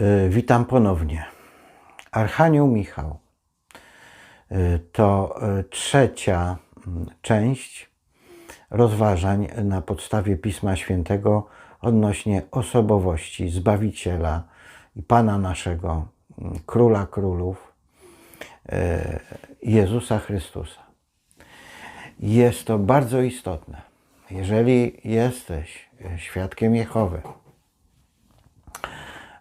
E, Witam ponownie. Archanioł Michał e, to e, trzecia część rozważań na podstawie Pisma Świętego odnośnie osobowości Zbawiciela i Pana naszego, Króla Królów, Jezusa Chrystusa. Jest to bardzo istotne. Jeżeli jesteś e, świadkiem Jehowy,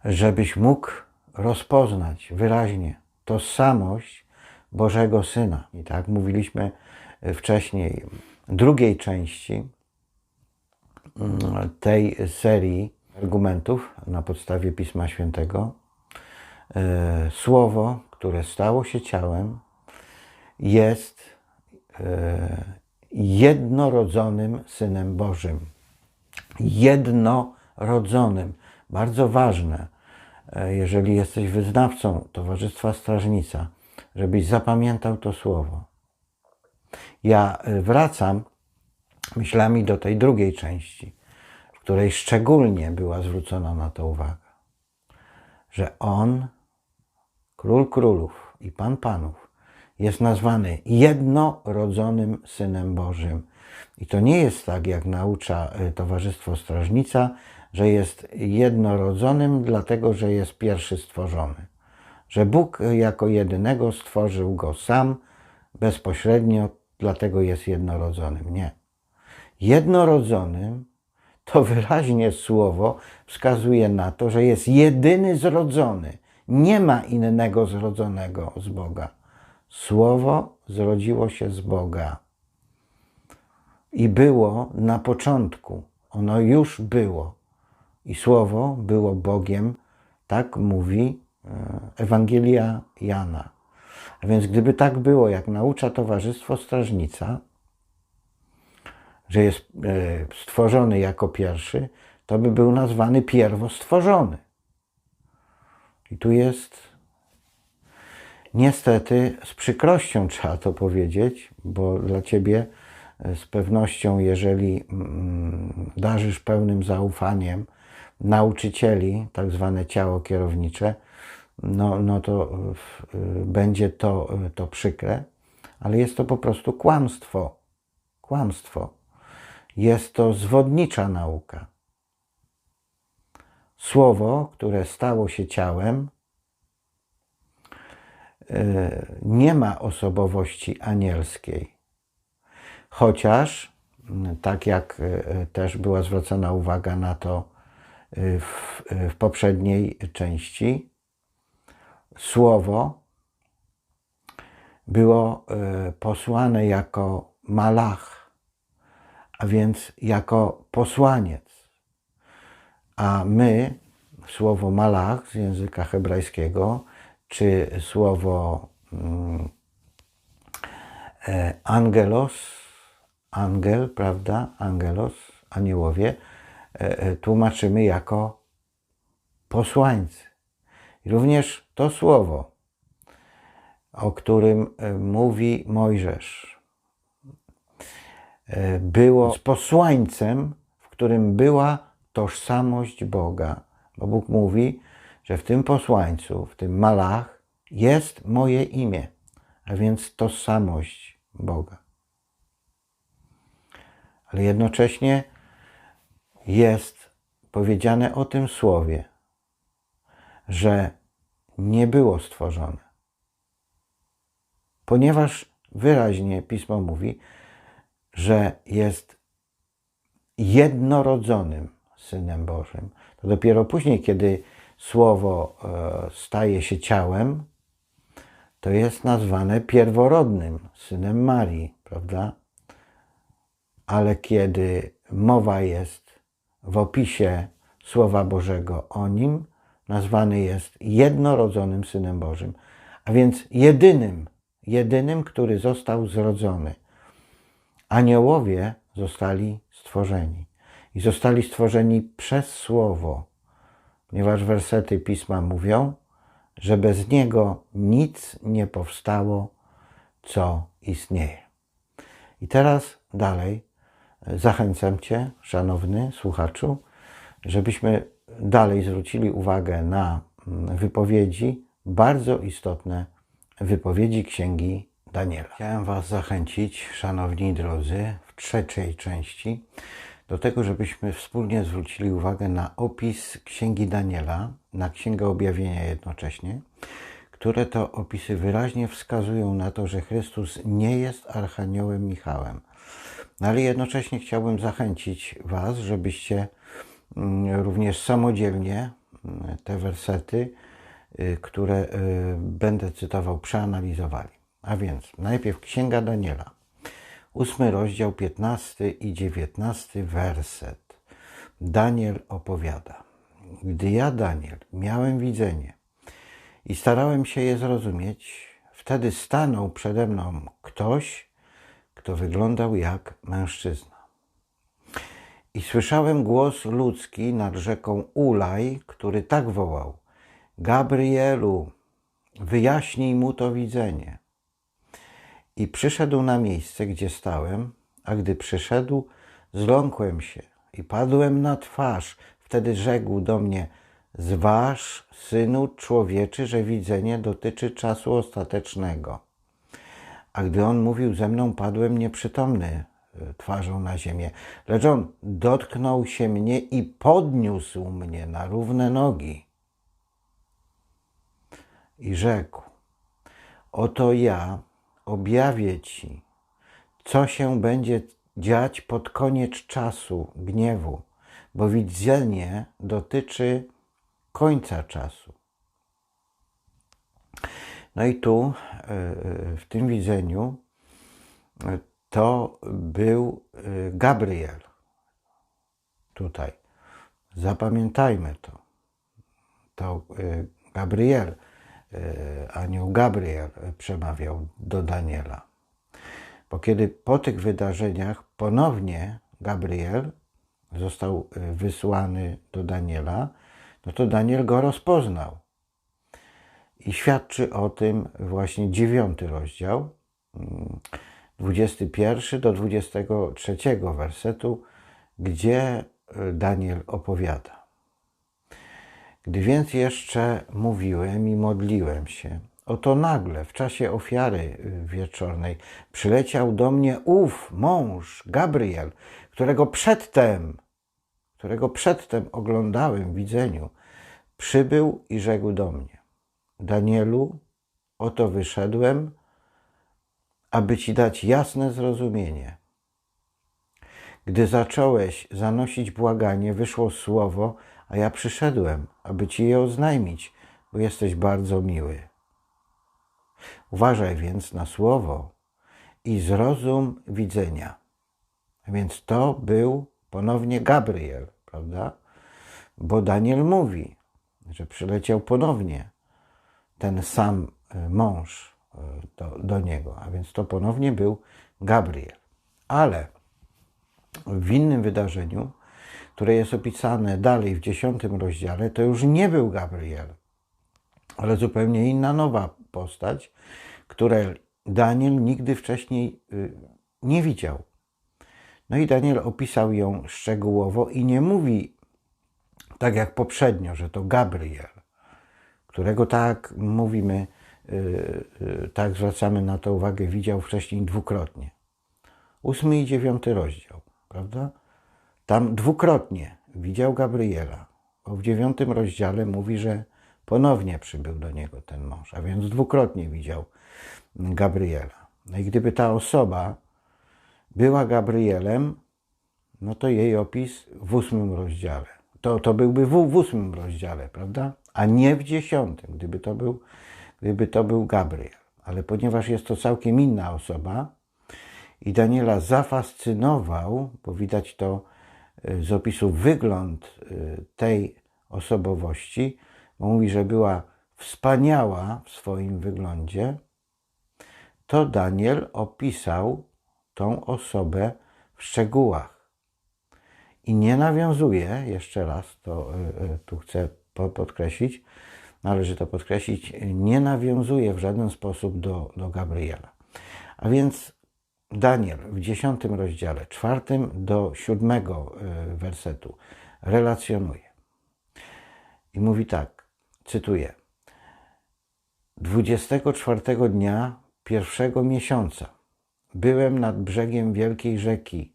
żebyś mógł rozpoznać wyraźnie tożsamość Bożego Syna. I tak mówiliśmy wcześniej, drugiej części mm, tej serii argumentów na podstawie Pisma Świętego. E, Słowo, które stało się ciałem, jest e, jednorodzonym Synem Bożym. Jednorodzonym. Bardzo ważne, e, jeżeli jesteś wyznawcą Towarzystwa Strażnica, żebyś zapamiętał to słowo. Ja e, wracam myślami do tej drugiej części, w której szczególnie była zwrócona na to uwaga, że On, Król Królów i Pan Panów, jest nazwany jednorodzonym Synem Bożym. I to nie jest tak, jak naucza e, Towarzystwo Strażnica, że jest jednorodzonym, dlatego że jest pierwszy stworzony. Że Bóg jako jedynego stworzył go sam, bezpośrednio, dlatego jest jednorodzonym. Nie. Jednorodzonym to wyraźnie słowo wskazuje na to, że jest jedyny zrodzony. Nie ma innego zrodzonego z Boga. Słowo zrodziło się z Boga. I było na początku. Ono już było. I Słowo było Bogiem, tak mówi e, Ewangelia Jana. A więc gdyby tak było, jak naucza Towarzystwo Strażnica, że jest e, stworzony jako pierwszy, to by był nazwany pierwostworzony. I tu jest niestety z przykrością trzeba to powiedzieć, bo dla ciebie e, z pewnością, jeżeli mm, darzysz pełnym zaufaniem nauczycieli, tak zwane ciało kierownicze, no, no to y, będzie to, to przykre, ale jest to po prostu kłamstwo. Kłamstwo. Jest to zwodnicza nauka. Słowo, które stało się ciałem, nie ma osobowości anielskiej. Chociaż, tak jak też była zwracana uwaga na to w, w poprzedniej części, słowo było e, posłane jako malach, a więc jako posłaniec. A my słowo malach z języka hebrajskiego, czy słowo mm, e, angelos, angel, prawda, angelos, aniołowie, e, tłumaczymy jako posłańcy. Również to słowo, o którym e, mówi Mojżesz, e, było z posłańcem, w którym była tożsamość Boga. Bo Bóg mówi, że w tym posłańcu, w tym malach jest moje imię, a więc tożsamość Boga. Ale jednocześnie jest powiedziane o tym słowie, że nie było stworzone. Ponieważ wyraźnie pismo mówi, że jest jednorodzonym synem Bożym. To dopiero później, kiedy słowo e, staje się ciałem, to jest nazwane pierworodnym synem Marii, prawda? Ale kiedy mowa jest w opisie Słowa Bożego o nim, nazwany jest jednorodzonym Synem Bożym, a więc jedynym, jedynym, który został zrodzony. Aniołowie zostali stworzeni i zostali stworzeni przez Słowo, ponieważ wersety Pisma mówią, że bez Niego nic nie powstało, co istnieje. I teraz dalej zachęcam Cię, szanowny słuchaczu, żebyśmy dalej zwrócili uwagę na mm, wypowiedzi, bardzo istotne wypowiedzi Księgi Daniela. Chciałem Was zachęcić, szanowni drodzy, w trzeciej części do tego, żebyśmy wspólnie zwrócili uwagę na opis Księgi Daniela, na Księgę Objawienia jednocześnie, które to opisy wyraźnie wskazują na to, że Chrystus nie jest Archaniołem Michałem. No ale jednocześnie chciałbym zachęcić Was, żebyście mm, również samodzielnie mm, te wersety, y, które y, będę cytował, przeanalizowali. A więc najpierw Księga Daniela, ósmy rozdział, 15 i 19 werset. Daniel opowiada. Gdy ja, Daniel, miałem widzenie i starałem się je zrozumieć, wtedy stanął przede mną ktoś, kto wyglądał jak mężczyzna. I słyszałem głos ludzki nad rzeką Ulaj, który tak wołał: Gabrielu, wyjaśnij mu to widzenie. I przyszedł na miejsce, gdzie stałem, a gdy przyszedł, zląkłem się i padłem na twarz. Wtedy rzekł do mnie: Zważ, synu człowieczy, że widzenie dotyczy czasu ostatecznego. A gdy on mówił ze mną, padłem nieprzytomny e, twarzą na ziemię. Lecz on dotknął się mnie i podniósł mnie na równe nogi. I rzekł: Oto ja objawię ci, co się będzie dziać pod koniec czasu gniewu, bo widzenie dotyczy końca czasu. No i tu, w tym widzeniu, to był e, Gabriel. Tutaj. Zapamiętajmy to. To Gabriel, anioł Gabriel przemawiał do Daniela. Bo kiedy po tych wydarzeniach ponownie Gabriel został wysłany do Daniela, no to Daniel go rozpoznał. I świadczy o tym właśnie dziewiąty rozdział, 21 mm, do 23 wersetu, gdzie e, Daniel opowiada. Gdy więc jeszcze mówiłem i modliłem się, oto nagle w czasie ofiary e, wieczornej przyleciał do mnie ów mąż, Gabriel, którego przedtem, którego przedtem oglądałem w widzeniu, przybył i rzekł do mnie Danielu, oto wyszedłem, aby Ci dać jasne zrozumienie. Gdy zacząłeś zanosić błaganie, wyszło słowo, a ja przyszedłem, aby Ci je oznajmić, bo jesteś bardzo miły. Uważaj więc na słowo i zrozum widzenia. Więc to był ponownie Gabriel, prawda? Bo Daniel mówi, że przyleciał ponownie ten sam e, mąż e, do, do niego, a więc to ponownie był Gabriel. Ale w innym wydarzeniu, które jest opisane dalej w dziesiątym rozdziale, to już nie był Gabriel, ale zupełnie inna nowa postać, której Daniel nigdy wcześniej y, nie widział. No i Daniel opisał ją szczegółowo i nie mówi tak jak poprzednio, że to Gabriel, którego tak mówimy, y, y, tak zwracamy na to uwagę, widział wcześniej dwukrotnie. Ósmy i dziewiąty rozdział, prawda? Tam dwukrotnie widział Gabriela, bo w dziewiątym rozdziale mówi, że ponownie przybył do niego ten mąż, a więc dwukrotnie widział Gabriela. No i gdyby ta osoba była Gabrielem, no to jej opis w ósmym rozdziale. To, to byłby w, w ósmym rozdziale, prawda? a nie w dziesiątym, gdyby to był, gdyby to był Gabriel. Ale ponieważ jest to całkiem inna osoba i Daniela zafascynował, bo widać to z opisu wygląd e, tej osobowości, bo mówi, że była wspaniała w swoim wyglądzie, to Daniel opisał tą osobę w szczegółach. I nie nawiązuje, jeszcze raz to e, tu chcę podkreślić, należy to podkreślić, nie nawiązuje w żaden sposób do, do Gabriela. A więc Daniel w dziesiątym rozdziale, czwartym do siódmego y, wersetu relacjonuje. I mówi tak, cytuję. 24 dnia pierwszego miesiąca byłem nad brzegiem wielkiej rzeki,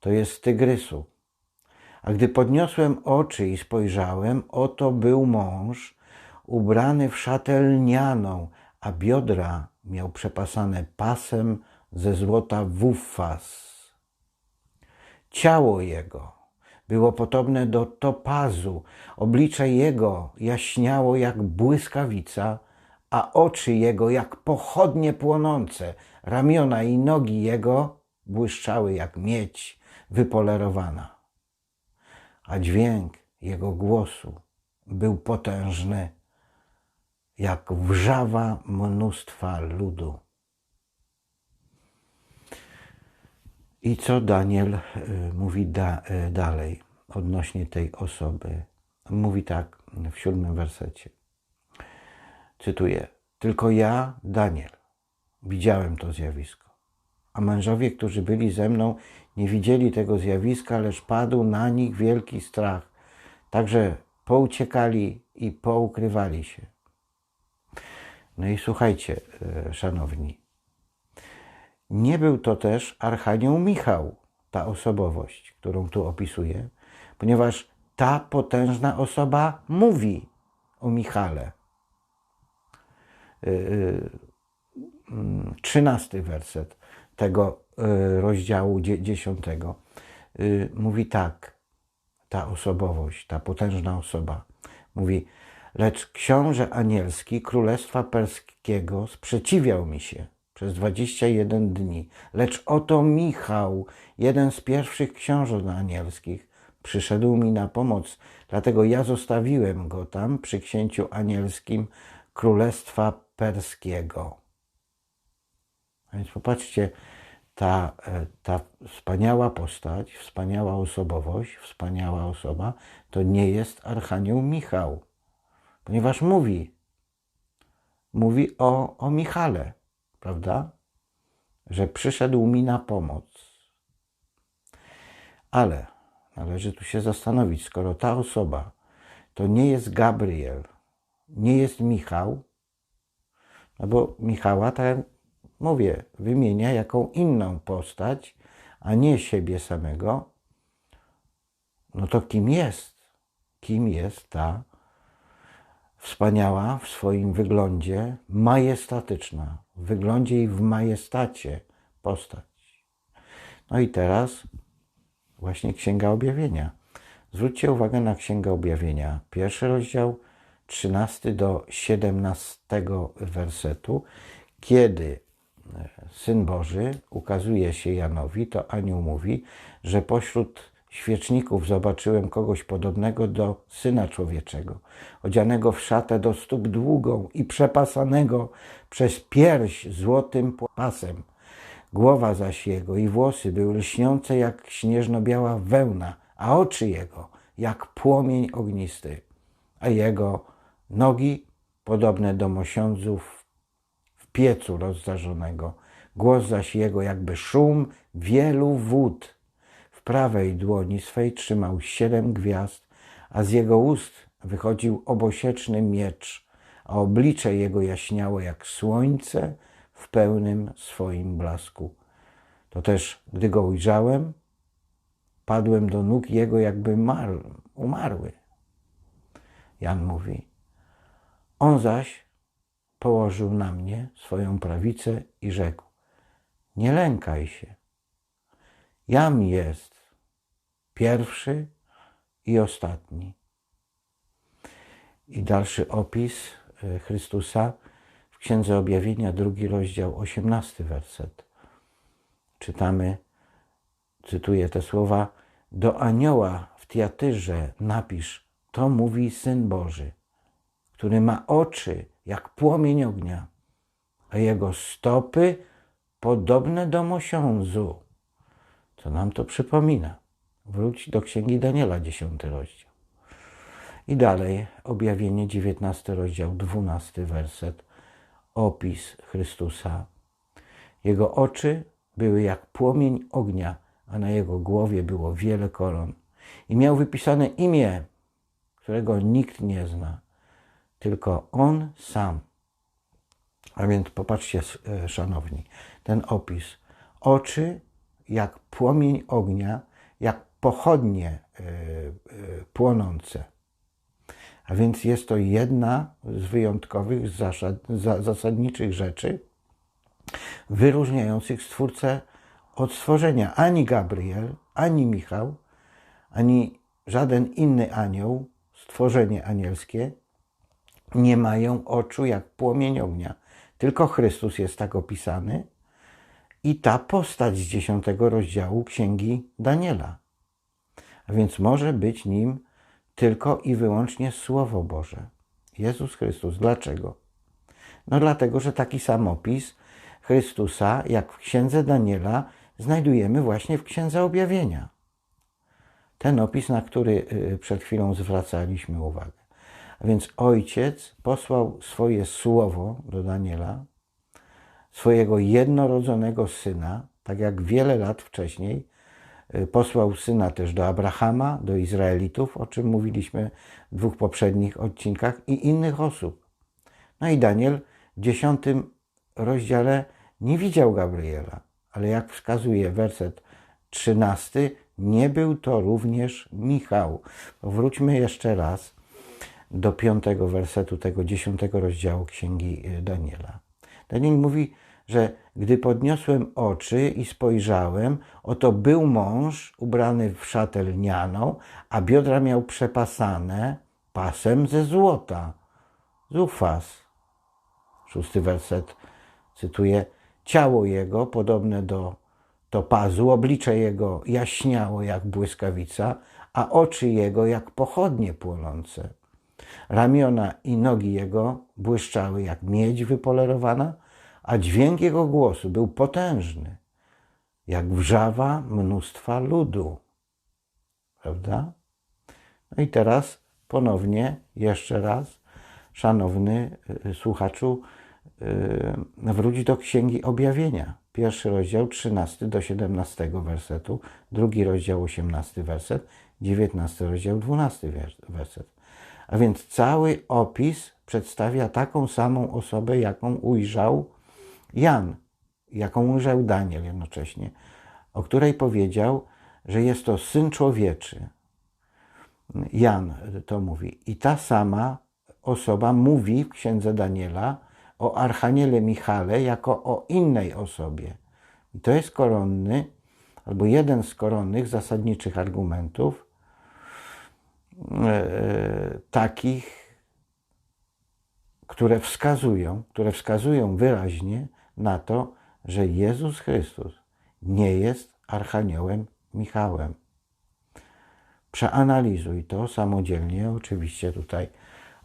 to jest Tygrysu. A gdy podniosłem oczy i spojrzałem, oto był mąż ubrany w szatę lnianą, a biodra miał przepasane pasem ze złota wufas. Ciało jego było podobne do topazu, oblicze jego jaśniało jak błyskawica, a oczy jego jak pochodnie płonące, ramiona i nogi jego błyszczały jak miedź wypolerowana. A dźwięk jego głosu był potężny, jak wrzawa mnóstwa ludu. I co Daniel y, mówi da, y, dalej odnośnie tej osoby? Mówi tak w siódmym wersecie. Cytuję: Tylko ja, Daniel, widziałem to zjawisko. A mężowie, którzy byli ze mną, nie widzieli tego zjawiska, lecz padł na nich wielki strach. Także pouciekali i poukrywali się. No i słuchajcie, y, szanowni, nie był to też Archanioł Michał, ta osobowość, którą tu opisuję, ponieważ ta potężna osoba mówi o Michale. Y, y, trzynasty werset tego y, rozdziału dziesiątego mówi tak, ta osobowość, ta potężna osoba. Mówi, lecz książę anielski Królestwa Perskiego sprzeciwiał mi się przez 21 dni. Lecz oto Michał, jeden z pierwszych książąt anielskich, przyszedł mi na pomoc. Dlatego ja zostawiłem go tam przy księciu anielskim Królestwa Perskiego. A więc popatrzcie, ta, e, ta wspaniała postać, wspaniała osobowość, wspaniała osoba, to nie jest Archanioł Michał, ponieważ mówi, mówi o, o Michale prawda? Że przyszedł mi na pomoc. Ale należy tu się zastanowić, skoro ta osoba to nie jest Gabriel, nie jest Michał, no bo Michała, tak jak mówię, wymienia jaką inną postać, a nie siebie samego, no to kim jest? Kim jest ta wspaniała w swoim wyglądzie, majestatyczna, w wyglądzie i w majestacie postać. No i teraz właśnie Księga Objawienia. Zwróćcie uwagę na Księgę Objawienia. Pierwszy rozdział, 13 do 17 wersetu. Kiedy e, Syn Boży ukazuje się Janowi, to anioł mówi, że pośród świeczników zobaczyłem kogoś podobnego do Syna Człowieczego, odzianego w szatę do stóp długą i przepasanego przez pierś złotym pasem. Głowa zaś jego i włosy były lśniące jak śnieżno-biała wełna, a oczy jego jak płomień ognisty, a jego nogi podobne do mosiądzów w piecu rozżarzonego. Głos zaś jego jakby szum wielu wód prawej dłoni swej trzymał siedem gwiazd, a z jego ust wychodził obosieczny miecz, a oblicze jego jaśniało jak słońce w pełnym swoim blasku. To też, gdy go ujrzałem, padłem do nóg jego, jakby marł, umarły. Jan mówi, on zaś położył na mnie swoją prawicę i rzekł, nie lękaj się. Jam jest, Pierwszy i ostatni. I dalszy opis e, Chrystusa w Księdze Objawienia, drugi rozdział, osiemnasty werset. Czytamy, cytuję te słowa, do anioła w Tiatyrze napisz, to mówi Syn Boży, który ma oczy jak płomień ognia, a jego stopy podobne do mosiądzu. Co nam to przypomina? Wróć do Księgi Daniela, 10 rozdział. I dalej, objawienie, 19 rozdział, 12 werset, opis Chrystusa. Jego oczy były jak płomień ognia, a na jego głowie było wiele koron. I miał wypisane imię, którego nikt nie zna, tylko on sam. A więc popatrzcie, e, szanowni, ten opis. Oczy jak płomień ognia, jak pochodnie e, e, płonące. A więc jest to jedna z wyjątkowych, zasad, zasadniczych rzeczy wyróżniających Stwórcę od stworzenia. Ani Gabriel, ani Michał, ani żaden inny anioł, stworzenie anielskie, nie mają oczu jak płomień ognia. Tylko Chrystus jest tak opisany i ta postać z dziesiątego rozdziału Księgi Daniela. A więc może być nim tylko i wyłącznie Słowo Boże. Jezus Chrystus. Dlaczego? No dlatego, że taki sam opis Chrystusa, jak w Księdze Daniela, znajdujemy właśnie w Księdze Objawienia. Ten opis, na który y, przed chwilą zwracaliśmy uwagę. A więc ojciec posłał swoje słowo do Daniela, swojego jednorodzonego syna, tak jak wiele lat wcześniej posłał syna też do Abrahama, do Izraelitów, o czym mówiliśmy w dwóch poprzednich odcinkach, i innych osób. No i Daniel w dziesiątym rozdziale nie widział Gabriela, ale jak wskazuje werset trzynasty, nie był to również Michał. Wróćmy jeszcze raz do piątego wersetu tego dziesiątego rozdziału Księgi y, Daniela. Daniel mówi, że gdy podniosłem oczy i spojrzałem, oto był mąż ubrany w szatę lnianą, a biodra miał przepasane pasem ze złota. Zufas. Szósty werset cytuję. Ciało jego podobne do topazu, oblicze jego jaśniało jak błyskawica, a oczy jego jak pochodnie płonące. Ramiona i nogi jego błyszczały jak miedź wypolerowana, a dźwięk jego głosu był potężny, jak wrzawa mnóstwa ludu. Prawda? No i teraz ponownie, jeszcze raz, szanowny y, słuchaczu, y, wróć do Księgi Objawienia. Pierwszy rozdział, 13 do 17 wersetu, drugi rozdział, 18 werset, 19 rozdział, 12 werset. A więc cały opis przedstawia taką samą osobę, jaką ujrzał Jan, jaką ujrzał Daniel jednocześnie, o której powiedział, że jest to syn człowieczy. Jan to mówi. I ta sama osoba mówi w księdze Daniela o Archaniele Michale jako o innej osobie. I to jest koronny, albo jeden z koronnych, zasadniczych argumentów, e, takich, które wskazują, które wskazują wyraźnie na to, że Jezus Chrystus nie jest Archaniołem Michałem. Przeanalizuj to samodzielnie, oczywiście tutaj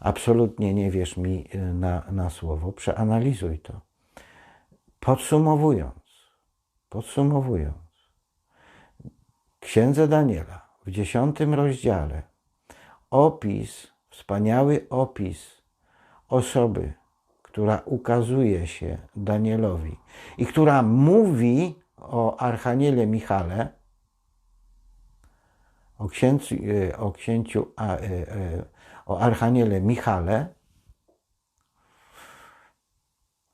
absolutnie nie wierz mi y, na, na słowo, przeanalizuj to. Podsumowując, podsumowując, Księdze Daniela w dziesiątym rozdziale opis, wspaniały opis osoby, która ukazuje się Danielowi i która mówi o Archaniele Michale, o księciu, e, o, księciu, e, e, o Archaniele Michale,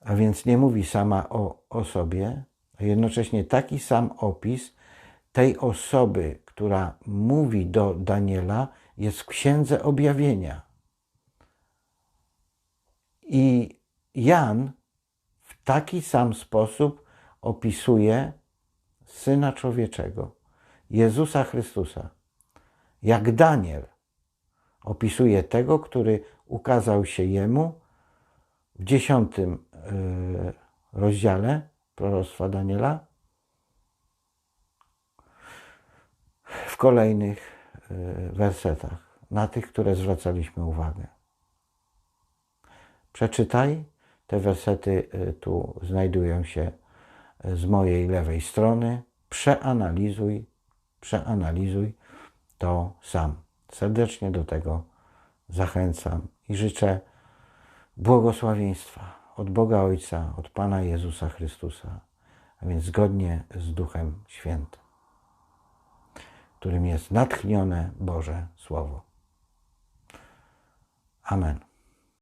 a więc nie mówi sama o, o sobie, a jednocześnie taki sam opis tej osoby, która mówi do Daniela, jest w Księdze Objawienia. I Jan w taki sam sposób opisuje Syna Człowieczego, Jezusa Chrystusa, jak Daniel opisuje tego, który ukazał się jemu w dziesiątym e, rozdziale proroctwa Daniela, w kolejnych e, wersetach, na tych, które zwracaliśmy uwagę. Przeczytaj te wersety y, tu znajdują się y, z mojej lewej strony. Przeanalizuj, przeanalizuj to sam. Serdecznie do tego zachęcam i życzę błogosławieństwa od Boga Ojca, od Pana Jezusa Chrystusa, a więc zgodnie z Duchem Świętym, którym jest natchnione Boże Słowo. Amen.